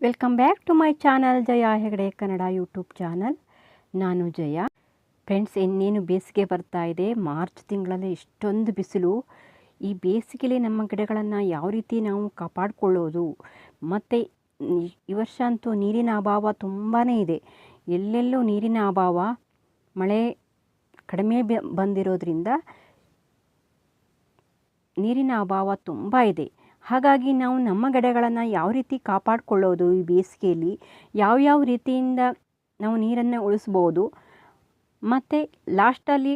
Welcome back to my channel Jaya Hegde Kannada YouTube channel ನಾನು Jaya. Friends ಇನ್ನೇನು ಬೇಸಿಗೆ ಬರ್ತಾ ಇದೆ? ಮಾರ್ಚ್ ತಿಂಗಳಲ್ಲಿ ಇಷ್ಟೊಂದು ಬಿಸಿಲು. ಈ ಬೇಸಿಗೆಯಲ್ಲಿ ನಮ್ಮ ಗಿಡಗಳನ್ನು ಯಾವ ರೀತಿ ನಾವು ಕಾಪಾಡಿಕೊಳ್ಳೋದು? ಮತ್ತು ಈ ವರ್ಷ ಅಂತೂ ನೀರಿನ ಅಭಾವ ತುಂಬಾ ಇದೆ. ಎಲ್ಲೆಲ್ಲೂ ನೀರಿನ ಅಭಾವ. ಮಳೆ ಕಡಿಮೆ ಬಂದಿರೋದ್ರಿಂದ ನೀರಿನ ಅಭಾವ ತುಂಬ ಇದೆ. ಹಾಗಾಗಿ ನಾವು ನಮ್ಮ ಗಿಡಗಳನ್ನು ಯಾವ ರೀತಿ ಕಾಪಾಡಿಕೊಳ್ಳೋದು ಈ ಬೇಸಿಗೆಯಲ್ಲಿ? ಯಾವ್ಯಾವ ರೀತಿಯಿಂದ ನಾವು ನೀರನ್ನು ಉಳಿಸ್ಬೋದು? ಮತ್ತು ಲಾಸ್ಟಲ್ಲಿ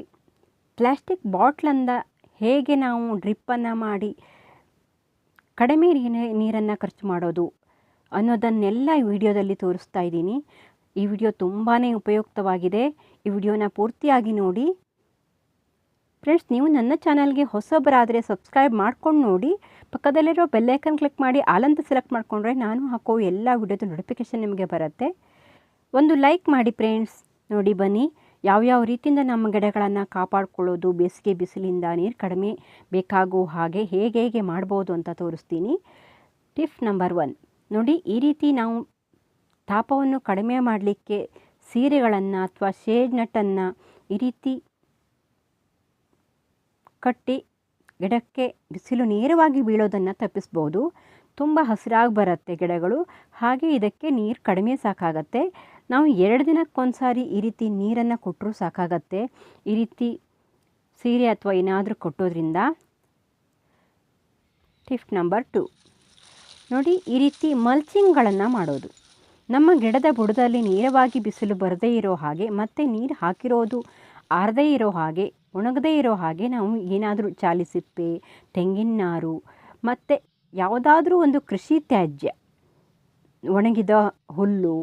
ಪ್ಲ್ಯಾಸ್ಟಿಕ್ ಬಾಟ್ಲಿಂದ ಹೇಗೆ ನಾವು ಡ್ರಿಪ್ಪನ್ನು ಮಾಡಿ ಕಡಿಮೆ ನೀರಿನ ನೀರನ್ನು ಖರ್ಚು ಮಾಡೋದು ಅನ್ನೋದನ್ನೆಲ್ಲ ಈ ವಿಡಿಯೋದಲ್ಲಿ ತೋರಿಸ್ತಾ ಇದ್ದೀನಿ. ಈ ವಿಡಿಯೋ ತುಂಬಾ ಉಪಯುಕ್ತವಾಗಿದೆ. ಈ ವಿಡಿಯೋನ ಪೂರ್ತಿಯಾಗಿ ನೋಡಿ. ಫ್ರೆಂಡ್ಸ್, ನೀವು ನನ್ನ ಚಾನಲ್ಗೆ ಹೊಸಬರಾದರೆ ಸಬ್ಸ್ಕ್ರೈಬ್ ಮಾಡ್ಕೊಂಡು ನೋಡಿ, ಪಕ್ಕದಲ್ಲಿರೋ ಬೆಲ್ಲೈಕನ್ ಕ್ಲಿಕ್ ಮಾಡಿ ಆಲಂತ ಸೆಲೆಕ್ಟ್ ಮಾಡಿಕೊಂಡ್ರೆ ನಾನು ಹಾಕೋ ಎಲ್ಲ ವಿಡಿಯೋದು ನೋಟಿಫಿಕೇಷನ್ ನಿಮಗೆ ಬರುತ್ತೆ. ಒಂದು ಲೈಕ್ ಮಾಡಿ ಫ್ರೆಂಡ್ಸ್, ನೋಡಿ ಬನ್ನಿ. ಯಾವ್ಯಾವ ರೀತಿಯಿಂದ ನಮ್ಮ ಗಿಡಗಳನ್ನು ಕಾಪಾಡಿಕೊಳ್ಳೋದು, ಬೇಸಿಗೆ ಬಿಸಿಲಿಂದ ನೀರು ಕಡಿಮೆ ಬೇಕಾಗೋ ಹಾಗೆ ಹೇಗೆ ಹೇಗೆ ಮಾಡ್ಬೋದು ಅಂತ ತೋರಿಸ್ತೀನಿ. Tip number one. ನೋಡಿ, ಈ ರೀತಿ ನಾವು ತಾಪವನ್ನು ಕಡಿಮೆ ಮಾಡಲಿಕ್ಕೆ ಸೀರೆಗಳನ್ನು ಅಥವಾ ಶೇಡ್ ನಟ್ಟನ್ನು ಈ ರೀತಿ ಕಟ್ಟಿ ಗಿಡಕ್ಕೆ ಬಿಸಿಲು ನೇರವಾಗಿ ಬೀಳೋದನ್ನು ತಪ್ಪಿಸ್ಬೋದು. ತುಂಬ ಹಸಿರಾಗಿ ಬರುತ್ತೆ ಗಿಡಗಳು. ಹಾಗೆ ಇದಕ್ಕೆ ನೀರು ಕಡಿಮೆ ಸಾಕಾಗತ್ತೆ. ನಾವು ಎರಡು ದಿನಕ್ಕೊಂದು ಸಾರಿ ಈ ರೀತಿ ನೀರನ್ನು ಕೊಟ್ಟರೂ ಸಾಕಾಗತ್ತೆ. ಈ ರೀತಿ ಸೀರೆ ಅಥವಾ ಏನಾದರೂ ಕೊಟ್ಟೋದ್ರಿಂದ. ಟಿಫ್ಟ್ ನಂಬರ್ ಟು ನೋಡಿ, ಈ ರೀತಿ ಮಲ್ಚಿಂಗ್ಗಳನ್ನು ಮಾಡೋದು. ನಮ್ಮ ಗಿಡದ ಬುಡದಲ್ಲಿ ನೇರವಾಗಿ ಬಿಸಿಲು ಬರದೇ ಇರೋ ಹಾಗೆ ಮತ್ತೆ ನೀರು ಹಾಕಿರೋದು ಆರದೇ ಇರೋ ಹಾಗೆ, ಒಣಗದೇ ಇರೋ ಹಾಗೆ ನಾವು ಏನಾದರೂ ಚಾಲಿಸಿಪ್ಪೆ ತೆಂಗಿನ ನಾರು ಮತ್ತು ಯಾವುದಾದ್ರೂ ಒಂದು ಕೃಷಿ ತ್ಯಾಜ್ಯ, ಒಣಗಿದ ಹುಲ್ಲು,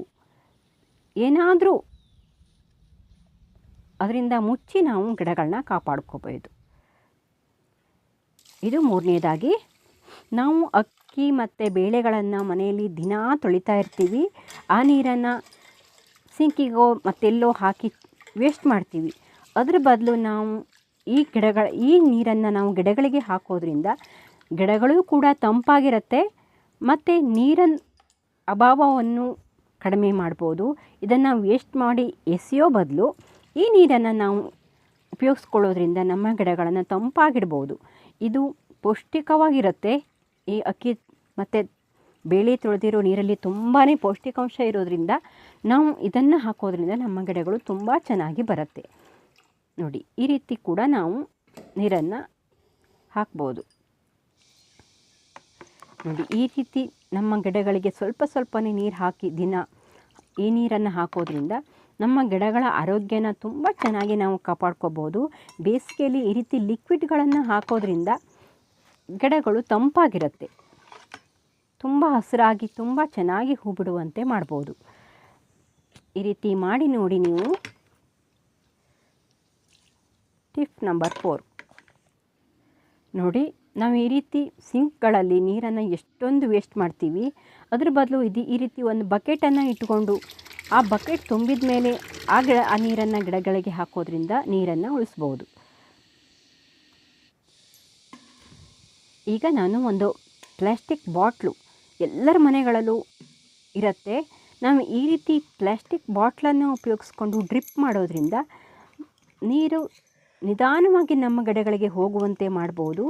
ಏನಾದರೂ ಅದರಿಂದ ಮುಚ್ಚಿ ನಾವು ಗಿಡಗಳನ್ನ ಕಾಪಾಡ್ಕೋಬೋದು. ಇದು ಮೂರನೇದಾಗಿ, ನಾವು ಅಕ್ಕಿ ಮತ್ತು ಬೇಳೆಗಳನ್ನು ಮನೆಯಲ್ಲಿ ದಿನಾ ತೊಳಿತಾ ಇರ್ತೀವಿ. ಆ ನೀರನ್ನು ಸಿಂಕಿಗೋ ಮತ್ತೆಲ್ಲೋ ಹಾಕಿ ವೇಸ್ಟ್ ಮಾಡ್ತೀವಿ. ಅದ್ರ ಬದಲು ನಾವು ಈ ಗಿಡಗಳ, ಈ ನೀರನ್ನು ನಾವು ಗಿಡಗಳಿಗೆ ಹಾಕೋದ್ರಿಂದ ಗಿಡಗಳು ಕೂಡ ತಂಪಾಗಿರುತ್ತೆ ಮತ್ತು ನೀರನ್ನು ಅಭಾವವನ್ನು ಕಡಿಮೆ ಮಾಡ್ಬೋದು. ಇದನ್ನು ವೇಸ್ಟ್ ಮಾಡಿ ಎಸೆಯೋ ಬದಲು ಈ ನೀರನ್ನು ನಾವು ಉಪಯೋಗಿಸ್ಕೊಳ್ಳೋದ್ರಿಂದ ನಮ್ಮ ಗಿಡಗಳನ್ನು ತಂಪಾಗಿಡ್ಬೋದು. ಇದು ಪೌಷ್ಟಿಕವಾಗಿರುತ್ತೆ. ಈ ಅಕ್ಕಿ ಮತ್ತು ಬೇಳೆ ತೊಳೆದಿರೋ ನೀರಲ್ಲಿ ತುಂಬಾ ಪೌಷ್ಟಿಕಾಂಶ ಇರೋದ್ರಿಂದ ನಾವು ಇದನ್ನು ಹಾಕೋದ್ರಿಂದ ನಮ್ಮ ಗಿಡಗಳು ತುಂಬ ಚೆನ್ನಾಗಿ ಬರುತ್ತೆ. ನೋಡಿ, ಈ ರೀತಿ ಕೂಡ ನಾವು ನೀರನ್ನು ಹಾಕ್ಬೋದು. ನೋಡಿ, ಈ ರೀತಿ ನಮ್ಮ ಗಿಡಗಳಿಗೆ ಸ್ವಲ್ಪ ಸ್ವಲ್ಪನೇ ನೀರು ಹಾಕಿ ದಿನ ಈ ನೀರನ್ನು ಹಾಕೋದ್ರಿಂದ ನಮ್ಮ ಗಿಡಗಳ ಆರೋಗ್ಯನ ತುಂಬ ಚೆನ್ನಾಗಿ ನಾವು ಕಾಪಾಡ್ಕೋಬೋದು. ಬೇಸಿಗೆಯಲ್ಲಿ ಈ ರೀತಿ ಲಿಕ್ವಿಡ್ಗಳನ್ನು ಹಾಕೋದ್ರಿಂದ ಗಿಡಗಳು ತಂಪಾಗಿರುತ್ತೆ. ತುಂಬ ಹಸಿರಾಗಿ, ತುಂಬ ಚೆನ್ನಾಗಿ ಹೂ ಬಿಡುವಂತೆ ಮಾಡ್ಬೋದು. ಈ ರೀತಿ ಮಾಡಿ ನೋಡಿ ನೀವು. Tip number four. ನೋಡಿ, ನಾವು ಈ ರೀತಿ ಸಿಂಕ್ಗಳಲ್ಲಿ ನೀರನ್ನು ಎಷ್ಟೊಂದು ವೇಸ್ಟ್ ಮಾಡ್ತೀವಿ, ಅದ್ರ ಬದಲು ಇದು ಈ ರೀತಿ ಒಂದು ಬಕೆಟನ್ನು ಇಟ್ಕೊಂಡು ಆ ಬಕೆಟ್ ತುಂಬಿದ ಮೇಲೆ ಆ ಗಿಡ, ಆ ನೀರನ್ನು ಗಿಡಗಳಿಗೆ ಹಾಕೋದ್ರಿಂದ ನೀರನ್ನು ಉಳಿಸ್ಬೋದು. ಈಗ ನಾನು ಒಂದು ಪ್ಲ್ಯಾಸ್ಟಿಕ್ ಬಾಟ್ಲು ಎಲ್ಲರ ಮನೆಗಳಲ್ಲೂ ಇರುತ್ತೆ. ನಾವು ಈ ರೀತಿ ಪ್ಲ್ಯಾಸ್ಟಿಕ್ ಬಾಟ್ಲನ್ನು ಉಪಯೋಗಿಸ್ಕೊಂಡು ಡ್ರಿಪ್ ಮಾಡೋದ್ರಿಂದ ನೀರು ನಿಧಾನವಾಗಿ ನಮ್ಮ ಗಿಡಗಳಿಗೆ ಹೋಗುವಂತೆ ಮಾಡ್ಬೋದು.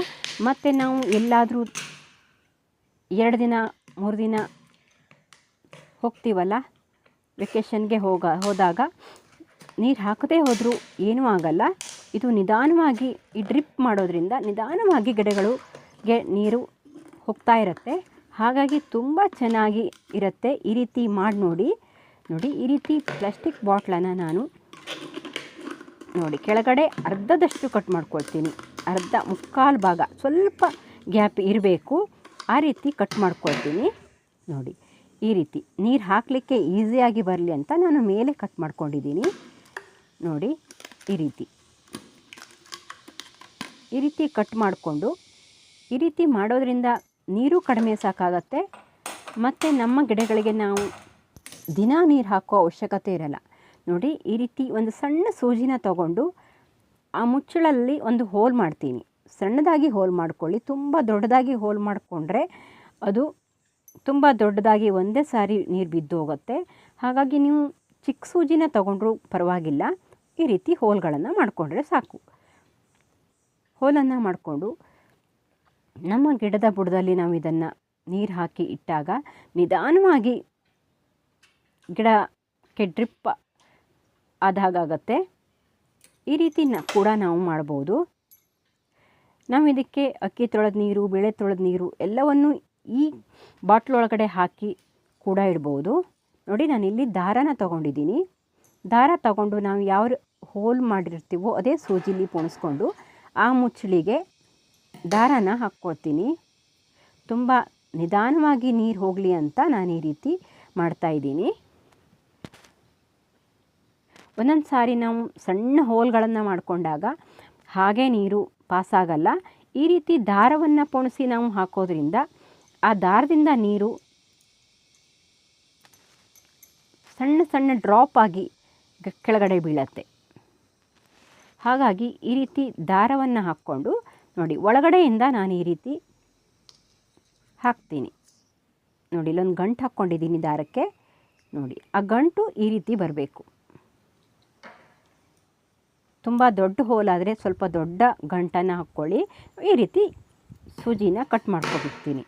ಮತ್ತು ನಾವು ಎಲ್ಲಾದರೂ ಎರಡು ದಿನ, ಮೂರು ದಿನ ಹೋಗ್ತೀವಲ್ಲ? ವೆಕೇಷನ್ಗೆ ಹೋಗ, ಹೋದಾಗ ನೀರು ಹಾಕದೇ ಹೋದರೂ ಏನೂ ಆಗಲ್ಲ. ಇದು ನಿಧಾನವಾಗಿ ಈ ಡ್ರಿಪ್ ಮಾಡೋದ್ರಿಂದ ನಿಧಾನವಾಗಿ ಗಿಡಗಳಿಗೆ ನೀರು ಹೋಗ್ತಾ ಇರುತ್ತೆ. ಹಾಗಾಗಿ ತುಂಬ ಚೆನ್ನಾಗಿ ಇರುತ್ತೆ. ಈ ರೀತಿ ಮಾಡಿ ನೋಡಿ ನೋಡಿ ಈ ರೀತಿ ಪ್ಲಾಸ್ಟಿಕ್ ಬಾಟ್ಲನ್ನು ನಾನು ನೋಡಿ, ಕೆಳಗಡೆ ಅರ್ಧದಷ್ಟು ಕಟ್ ಮಾಡ್ಕೊಳ್ತೀನಿ. ಅರ್ಧ ಮುಕ್ಕಾಲು ಭಾಗ ಸ್ವಲ್ಪ ಗ್ಯಾಪ್ ಇರಬೇಕು. ಆ ರೀತಿ ಕಟ್ ಮಾಡ್ಕೊಳ್ತೀನಿ. ನೋಡಿ, ಈ ರೀತಿ ನೀರು ಹಾಕಲಿಕ್ಕೆ ಈಸಿಯಾಗಿ ಬರಲಿ ಅಂತ ನಾನು ಮೇಲೆ ಕಟ್ ಮಾಡ್ಕೊಂಡಿದ್ದೀನಿ. ನೋಡಿ, ಈ ರೀತಿ. ಈ ರೀತಿ ಕಟ್ ಮಾಡಿಕೊಂಡು, ಈ ರೀತಿ ಮಾಡೋದ್ರಿಂದ ನೀರು ಕಡಿಮೆ ಸಾಕಾಗತ್ತೆ. ಮತ್ತು ನಮ್ಮ ಗಿಡಗಳಿಗೆ ನಾವು ದಿನ ನೀರು ಹಾಕೋ ಅವಶ್ಯಕತೆ ಇರಲ್ಲ. ನೋಡಿ, ಈ ರೀತಿ ಒಂದು ಸಣ್ಣ ಸೂಜಿನ ತಗೊಂಡು ಆ ಮುಚ್ಚಳಲ್ಲಿ ಒಂದು ಹೋಲ್ ಮಾಡ್ತೀನಿ. ಸಣ್ಣದಾಗಿ ಹೋಲ್ ಮಾಡ್ಕೊಳ್ಳಿ. ತುಂಬ ದೊಡ್ಡದಾಗಿ ಹೋಲ್ ಮಾಡಿಕೊಂಡ್ರೆ ಅದು ತುಂಬ ದೊಡ್ಡದಾಗಿ ಒಂದೇ ಸಾರಿ ನೀರು ಬಿದ್ದು ಹೋಗುತ್ತೆ. ಹಾಗಾಗಿ ನೀವು ಚಿಕ್ಕ ಸೂಜಿನ ತಗೊಂಡ್ರೂ ಪರವಾಗಿಲ್ಲ. ಈ ರೀತಿ ಹೋಲ್ಗಳನ್ನು ಮಾಡಿಕೊಂಡ್ರೆ ಸಾಕು. ಹೋಲನ್ನು ಮಾಡಿಕೊಂಡು ನಮ್ಮ ಗಿಡದ ಬುಡದಲ್ಲಿ ನಾವು ಇದನ್ನು ನೀರು ಹಾಕಿ ಇಟ್ಟಾಗ ನಿಧಾನವಾಗಿ ಗಿಡಕ್ಕೆ ಡ್ರಿಪ್ ಆದಾಗತ್ತೆ ಈ ರೀತಿ ಕೂಡ ನಾವು ಮಾಡ್ಬೋದು. ನಾವು ಇದಕ್ಕೆ ಅಕ್ಕಿ ತೊಳೆದ ನೀರು, ಬೇಳೆ ತೊಳೆದ ನೀರು ಎಲ್ಲವನ್ನು ಈ ಬಾಟ್ಲೊಳಗಡೆ ಹಾಕಿ ಕೂಡ ಇಡ್ಬೋದು. ನೋಡಿ ನಾನಿಲ್ಲಿ ದಾರನ ತೊಗೊಂಡಿದ್ದೀನಿ. ದಾರ ತಗೊಂಡು ನಾವು ಯಾವ ಹೋಲ್ ಮಾಡಿರ್ತೀವೋ ಅದೇ ಸೂಜಿಲಿ ಪೋಣಿಸ್ಕೊಂಡು ಆ ಮುಚ್ಚಳಿಗೆ ದಾರನ ಹಾಕ್ಕೊತೀನಿ ತುಂಬ ನಿಧಾನವಾಗಿ ನೀರು ಹೋಗಲಿ ಅಂತ ನಾನು ಈ ರೀತಿ ಮಾಡ್ತಾಯಿದ್ದೀನಿ ಒಂದೊಂದು ಸಾರಿ ನಾವು ಸಣ್ಣ ಹೋಲ್ಗಳನ್ನು ಮಾಡಿಕೊಂಡಾಗ ಹಾಗೆ ನೀರು ಪಾಸಾಗಲ್ಲ. ಈ ರೀತಿ ದಾರವನ್ನು ಪೋಣಿಸಿ ನಾವು ಹಾಕೋದ್ರಿಂದ ಆ ದಾರದಿಂದ ನೀರು ಸಣ್ಣ ಸಣ್ಣ ಡ್ರಾಪ್ ಆಗಿ ಕೆಳಗಡೆ ಬೀಳತ್ತೆ. ಹಾಗಾಗಿ ಈ ರೀತಿ ದಾರವನ್ನು ಹಾಕ್ಕೊಂಡು ನೋಡಿ ಒಳಗಡೆಯಿಂದ ನಾನು ಈ ರೀತಿ ಹಾಕ್ತೀನಿ. ನೋಡಿ ಇಲ್ಲೊಂದು ಗಂಟು ಹಾಕ್ಕೊಂಡಿದ್ದೀನಿ ದಾರಕ್ಕೆ. ನೋಡಿ ಆ ಗಂಟು ಈ ರೀತಿ ಬರಬೇಕು. ತುಂಬ ದೊಡ್ಡ ಹೋಲಾದರೆ ಸ್ವಲ್ಪ ದೊಡ್ಡ ಗಂಟನ್ನು ಹಾಕ್ಕೊಳ್ಳಿ. ಈ ರೀತಿ ಸೂಜಿನ ಕಟ್ ಮಾಡ್ಕೊಬಿಡ್ತೀನಿ.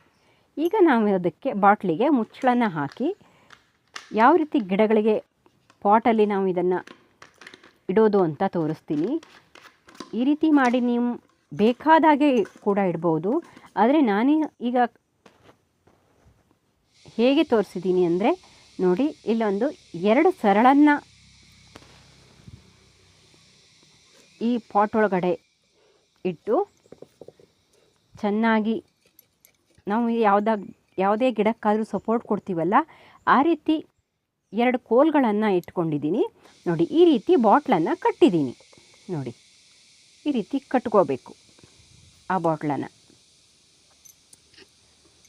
ಈಗ ನಾವು ಅದಕ್ಕೆ ಬಾಟ್ಲಿಗೆ ಮುಚ್ಚಳನ ಹಾಕಿ ಯಾವ ರೀತಿ ಗಿಡಗಳಿಗೆ ಪಾಟಲ್ಲಿ ನಾವು ಇದನ್ನು ಇಡೋದು ಅಂತ ತೋರಿಸ್ತೀನಿ. ಈ ರೀತಿ ಮಾಡಿ ನೀವು ಬೇಕಾದಾಗೆ ಕೂಡ ಇಡ್ಬೋದು. ಆದರೆ ನಾನು ಈಗ ಹೇಗೆ ತೋರಿಸಿದ್ದೀನಿ ಅಂದರೆ ನೋಡಿ, ಇಲ್ಲೊಂದು ಎರಡು ಸರಳನ್ನು ಈ ಪಾಟ್ ಒಳಗಡೆ ಇಟ್ಟು ಚೆನ್ನಾಗಿ ನಾವು ಯಾವುದ ಯಾವುದೇ ಗಿಡಕ್ಕಾದರೂ ಸಪೋರ್ಟ್ ಕೊಡ್ತೀವಲ್ಲ, ಆ ರೀತಿ ಎರಡು ಕೋಲ್ಗಳನ್ನು ಇಟ್ಕೊಂಡಿದ್ದೀನಿ. ನೋಡಿ, ಈ ರೀತಿ ಬಾಟ್ಲನ್ನು ಕಟ್ಟಿದ್ದೀನಿ. ನೋಡಿ, ಈ ರೀತಿ ಕಟ್ಕೋಬೇಕು ಆ ಬಾಟ್ಲನ್ನು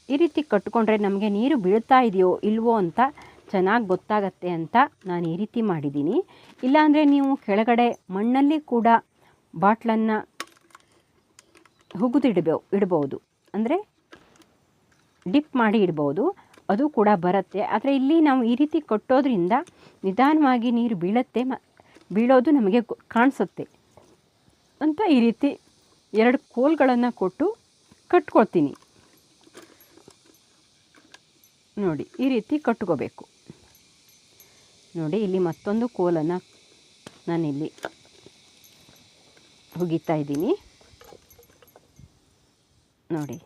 ಈ ರೀತಿ ಕಟ್ಕೊಂಡ್ರೆ ನಮಗೆ ನೀರು ಬೀಳ್ತಾ ಇದೆಯೋ ಇಲ್ವೋ ಅಂತ ಚೆನ್ನಾಗಿ ಗೊತ್ತಾಗತ್ತೆ ಅಂತ ನಾನು ಈ ರೀತಿ ಮಾಡಿದ್ದೀನಿ ಇಲ್ಲಾಂದರೆ ನೀವು ಕೆಳಗಡೆ ಮಣ್ಣಲ್ಲಿ ಕೂಡ ಬಾಟ್ಲನ್ನು ಹುಗಿದಿಡ್ಬೋ ಇಡ್ಬೋದು. ಅಂದರೆ ಡಿಪ್ ಮಾಡಿ ಇಡ್ಬೋದು. ಅದು ಕೂಡ ಬರುತ್ತೆ. ಆದರೆ ಇಲ್ಲಿ ನಾವು ಈ ರೀತಿ ಕೊಟ್ಟೋದ್ರಿಂದ ನಿಧಾನವಾಗಿ ನೀರು ಬೀಳುತ್ತೆ ಮ, ಬೀಳೋದು ನಮಗೆ ಕಾಣಿಸುತ್ತೆ. ಅಂತ ಈ ರೀತಿ ಎರಡು ಕೋಲ್ಗಳನ್ನು ಕೊಟ್ಟು ಕಟ್ಕೊಳ್ತೀನಿ. ನೋಡಿ, ಈ ರೀತಿ ಕಟ್ಕೋಬೇಕು. ನೋಡಿ, ಇಲ್ಲಿ ಮತ್ತೊಂದು ಕೋಲನ್ನು ನಾನಿಲ್ಲಿ ಹುಗಿತಾ ಇದ್ದೀನಿ. ನೋಡಿ,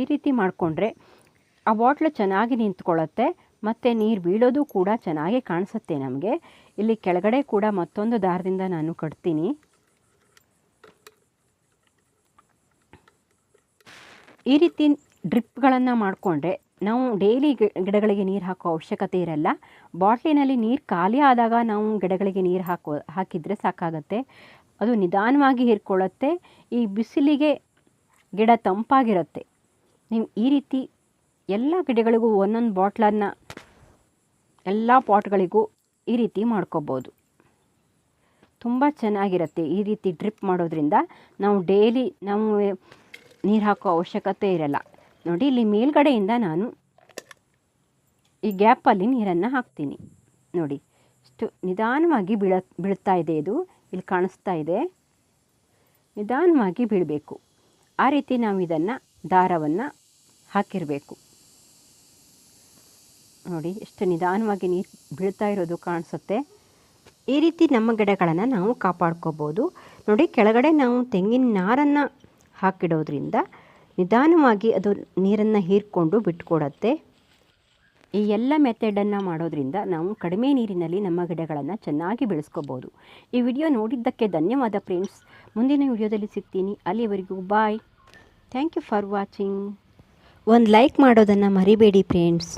ಈ ರೀತಿ ಮಾಡಿಕೊಂಡ್ರೆ ಆ ಬಾಟ್ಲು ಚೆನ್ನಾಗಿ ನಿಂತ್ಕೊಳ್ಳುತ್ತೆ, ಮತ್ತು ನೀರು ಬೀಳೋದು ಕೂಡ ಚೆನ್ನಾಗಿ ಕಾಣಿಸುತ್ತೆ ನಮಗೆ. ಇಲ್ಲಿ ಕೆಳಗಡೆ ಕೂಡ ಮತ್ತೊಂದು ದಾರದಿಂದ ನಾನು ಕಟ್ತೀನಿ. ಈ ರೀತಿ ಡ್ರಿಪ್ಗಳನ್ನು ಮಾಡಿಕೊಂಡ್ರೆ ನಾವು ಡೈಲಿ ಗಿಡಗಳಿಗೆ ನೀರು ಹಾಕೋ ಅವಶ್ಯಕತೆ ಇರಲ್ಲ. ಬಾಟ್ಲಿನಲ್ಲಿ ನೀರು ಖಾಲಿ ಆದಾಗ ನಾವು ಗಿಡಗಳಿಗೆ ನೀರು ಹಾಕೋ, ಹಾಕಿದರೆ ಸಾಕಾಗತ್ತೆ. ಅದು ನಿಧಾನವಾಗಿ ಹೀರ್ಕೊಳ್ಳುತ್ತೆ. ಈ ಬಿಸಿಲಿಗೆ ಗಿಡ ತಂಪಾಗಿರುತ್ತೆ. ನೀವು ಈ ರೀತಿ ಎಲ್ಲ ಗಿಡಗಳಿಗೂ ಒಂದೊಂದು ಬಾಟ್ಲನ್ನು, ಎಲ್ಲ ಪಾಟ್ಗಳಿಗೂ ಈ ರೀತಿ ಮಾಡ್ಕೋಬೋದು. ತುಂಬ ಚೆನ್ನಾಗಿರುತ್ತೆ ಈ ರೀತಿ ಡ್ರಿಪ್ ಮಾಡೋದ್ರಿಂದ. ನಾವು ಡೈಲಿ ನಾವು ನೀರು ಹಾಕೋ ಅವಶ್ಯಕತೆ ಇರಲ್ಲ. ನೋಡಿ ಇಲ್ಲಿ ಮೇಲ್ಗಡೆಯಿಂದ ನಾನು ಈ ಗ್ಯಾಪಲ್ಲಿ ನೀರನ್ನು ಹಾಕ್ತೀನಿ. ನೋಡಿ, ಇಷ್ಟು ನಿಧಾನವಾಗಿ ಬೀಳ, ಬೀಳ್ತಾ ಇದೆ ಇದು. ಇಲ್ಲಿ ಕಾಣಿಸ್ತಾ ಇದೆ. ನಿಧಾನವಾಗಿ ಬೀಳಬೇಕು. ಆ ರೀತಿ ನಾವು ಇದನ್ನು ದಾರವನ್ನು ಹಾಕಿರಬೇಕು. ನೋಡಿ, ಎಷ್ಟು ನಿಧಾನವಾಗಿ ನೀರು ಬೀಳ್ತಾ ಇರೋದು ಕಾಣಿಸುತ್ತೆ. ಈ ರೀತಿ ನಮ್ಮ ಗಿಡಗಳನ್ನು ನಾವು ಕಾಪಾಡ್ಕೋಬೋದು. ನೋಡಿ, ಕೆಳಗಡೆ ನಾವು ತೆಂಗಿನ ನಾರನ್ನು ಹಾಕಿಡೋದ್ರಿಂದ ನಿಧಾನವಾಗಿ ಅದು ನೀರನ್ನು ಹೀರ್ಕೊಂಡು ಬಿಟ್ಕೊಡತ್ತೆ. ಈ ಎಲ್ಲ ಮೆಥಡನ್ನು ಮಾಡೋದ್ರಿಂದ ನಾವು ಕಡಿಮೆ ನೀರಿನಲ್ಲಿ ನಮ್ಮ ಗಿಡಗಳನ್ನು ಚೆನ್ನಾಗಿ ಬೆಳೆಸ್ಕೋಬೋದು. ಈ ವಿಡಿಯೋ ನೋಡಿದ್ದಕ್ಕೆ ಧನ್ಯವಾದ ಫ್ರೆಂಡ್ಸ್ ಮುಂದಿನ ವಿಡಿಯೋದಲ್ಲಿ ಸಿಗ್ತೀನಿ. ಅಲ್ಲಿವರೆಗೂ bye thank you for watching ಒಂದು ಲೈಕ್ ಮಾಡೋದನ್ನು ಮರಿಬೇಡಿ ಫ್ರೆಂಡ್ಸ್